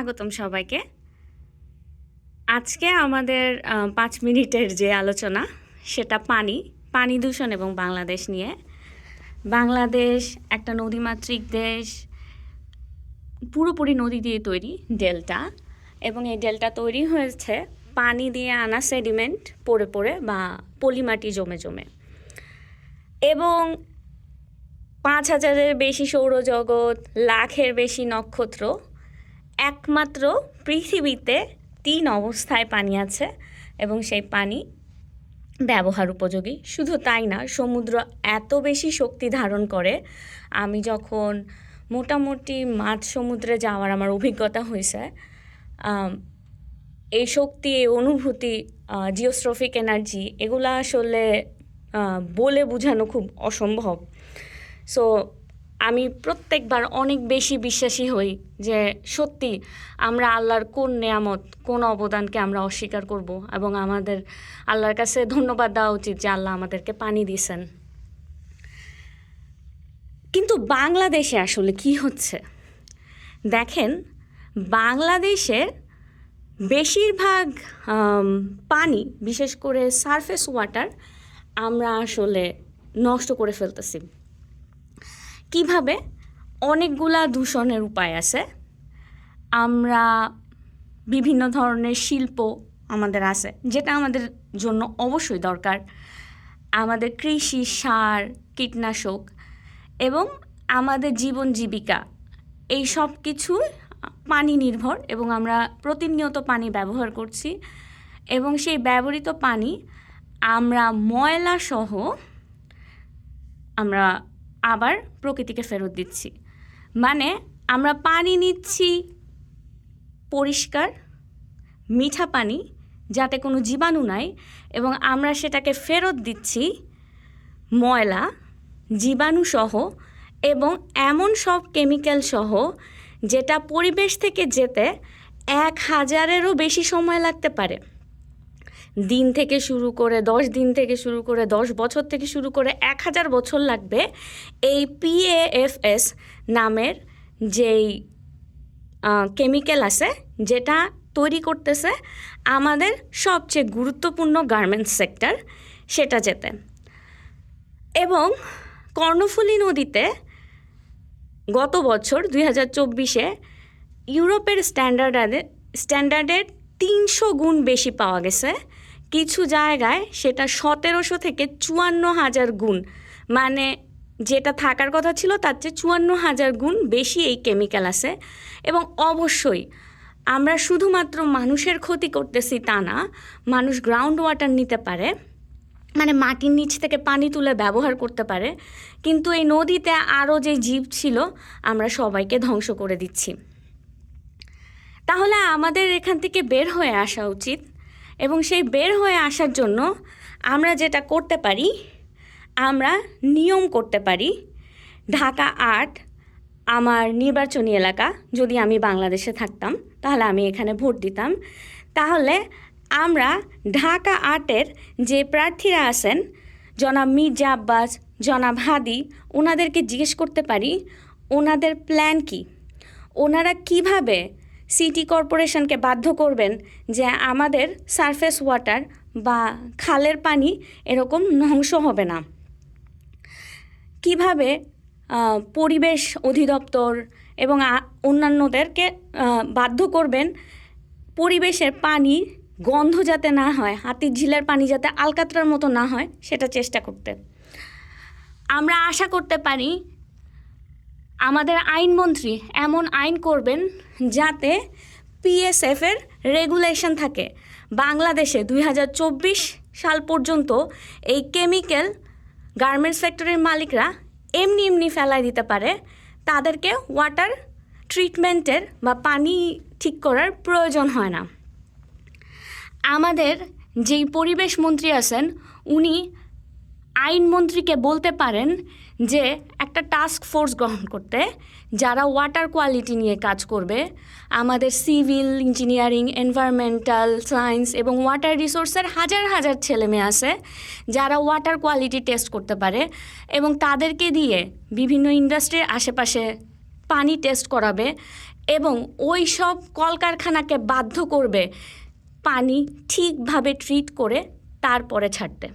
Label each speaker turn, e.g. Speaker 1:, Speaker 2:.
Speaker 1: স্বাগতম সবাইকে। আজকে আমাদের পাঁচ মিনিটের যে আলোচনা, সেটা পানি পানি দূষণ এবং বাংলাদেশ নিয়ে। বাংলাদেশ একটা নদীমাতৃক দেশ, পুরোপুরি নদী দিয়ে তৈরি ডেল্টা এবং এই ডেল্টা তৈরি হয়েছে পানি দিয়ে আনা সেডিমেন্ট পড়ে পড়ে বা পলিমাটি জমে জমে। এবং পাঁচ হাজারের বেশি সৌরজগৎ, লাখের বেশি নক্ষত্র একমাত্র পৃথিবীতে তিন অবস্থায় পানি আছে এবং সেই পানি ব্যবহার উপযোগী। শুধু তাই না, সমুদ্র এত বেশি শক্তি ধারণ করে, আমি যখন মোটামুটি মাঝ সমুদ্রে যাওয়ার আমার অভিজ্ঞতা হয়েছে এই শক্তি, এই অনুভূতি জিওস্ট্রফিক এনার্জি এগুলো আসলে বলে বোঝানো খুব অসম্ভব। সো আমি প্রত্যেকবার অনেক বেশি বিশ্বাসী হই যে সত্যি আমরা আল্লাহর কোন নেয়ামত, কোন অবদানকে আমরা অস্বীকার করব এবং আমাদের আল্লাহর কাছে ধন্যবাদ দেওয়া উচিত যে আল্লাহ আমাদেরকে পানি দিয়েছেন। কিন্তু বাংলাদেশে আসলে কি হচ্ছে? দেখেন, বাংলাদেশে বেশিরভাগ পানি, বিশেষ করে সারফেস ওয়াটার আমরা আসলে নষ্ট করে ফেলতেছি। কীভাবে অনেকগুলা দূষণের উপায় আছে? আমরা বিভিন্ন ধরনের শিল্প আমাদের আছে, যেটা আমাদের জন্য অবশ্যই দরকার। আমাদের কৃষি, সার, কীটনাশক এবং আমাদের জীবন জীবিকা, এই সব কিছু পানি নির্ভর এবং আমরা প্রতিনিয়ত পানি ব্যবহার করছি এবং সেই ব্যবহৃত পানি আমরা ময়লা সহ আমরা আবার প্রকৃতিকে ফেরত দিচ্ছি। মানে আমরা পানি নিচ্ছি পরিষ্কার, মিঠা পানি, যাতে কোনো জীবাণু নাই এবং আমরা সেটাকে ফেরত দিচ্ছি ময়লা জীবাণু সহ এবং এমন সব কেমিক্যাল সহ যেটা পরিবেশ থেকে যেতে এক হাজারেরও বেশি সময় লাগতে পারে। দিন থেকে শুরু করে দশ দিন থেকে শুরু করে দশ বছর থেকে শুরু করে এক হাজার বছর লাগবে এই পিএএফএস নামের যেই কেমিক্যাল আছে, যেটা তৈরি করতেছে আমাদের সবচেয়ে গুরুত্বপূর্ণ গার্মেন্টস সেক্টর সেটা যেতে। এবং কর্ণফুলী নদীতে গত বছর দুই হাজার চব্বিশে ইউরোপের স্ট্যান্ডার্ডে স্ট্যান্ডার্ডের তিনশো গুণ বেশি পাওয়া গেছে। কিছু জায়গায় সেটা সতেরোশো থেকে চুয়ান্ন হাজার গুণ। মানে যেটা থাকার কথা ছিল, তার চেয়ে চুয়ান্ন হাজার গুণ বেশি এই কেমিক্যাল আছে। এবং অবশ্যই আমরা শুধুমাত্র মানুষের ক্ষতি করতেছি তা না, মানুষ গ্রাউন্ড ওয়াটার নিতে পারে মানে মাটির নিচ থেকে পানি তুলে ব্যবহার করতে পারে, কিন্তু এই নদীতে আরও যে জীব ছিল, আমরা সবাইকে ধ্বংস করে দিচ্ছি। তাহলে আমাদের এখান থেকে বের হয়ে আসা উচিত। এবং সেই বের হয়ে আসার জন্য আমরা যেটা করতে পারি, আমরা নিয়ম করতে পারি, ঢাকা আট, আমার নির্বাচনী এলাকা, যদি আমি বাংলাদেশে থাকতাম, তাহলে আমি এখানে ভোট দিতাম। তাহলে আমরা ঢাকা আটের যে প্রার্থীরা আছেন, জনাব মির্জা আব্বাস, জনাব হাদি, ওনাদেরকে জিজ্ঞেস করতে পারি, ওনাদের প্ল্যান কি? ওনারা কীভাবে সিটি কর্পোরেশনকে বাধ্য করবেন যে আমাদের সারফেস ওয়াটার বা খালের পানি এরকম ধ্বংস হবে না। কীভাবে পরিবেশ অধিদপ্তর এবং অন্যান্যদেরকে বাধ্য করবেন পরিবেশের পানি, গন্ধ যাতে না হয়, হাতির ঝিলের পানি যাতে আলকাতরার মতো না হয়, সেটা চেষ্টা করতে। আমরা আশা করতে পারি আমাদের আইনমন্ত্রী এমন আইন করবেন যাতে পিএসএফের রেগুলেশন থাকে। বাংলাদেশে দুই হাজার চব্বিশ সাল পর্যন্ত এই কেমিক্যাল গার্মেন্টস ফ্যাক্টরির মালিকরা এমনি এমনি ফেলায় দিতে পারে। তাদেরকে ওয়াটার ট্রিটমেন্টের বা পানি ঠিক করার প্রয়োজন হয় না। আমাদের যেই পরিবেশ মন্ত্রী আছেন, উনি আইনমন্ত্রীকে বলতে পারেন যে একটা টাস্ক ফোর্স গ্রহণ করতে, যারা ওয়াটার কোয়ালিটি নিয়ে কাজ করবে, আমাদের সিভিল ইঞ্জিনিয়ারিং এনভায়রনমেন্টাল সায়েন্স এবং ওয়াটার রিসোর্সের হাজার হাজার ছেলে মেয়ে আছে, যারা ওয়াটার কোয়ালিটি টেস্ট করতে পারে এবং তাদেরকে দিয়ে বিভিন্ন ইন্ডাস্ট্রির আশেপাশে পানি টেস্ট করাবে এবং ওই সব কলকারখানাকে বাধ্য করবে পানি ঠিকভাবে ট্রিট করে তারপরে ছাড়তে।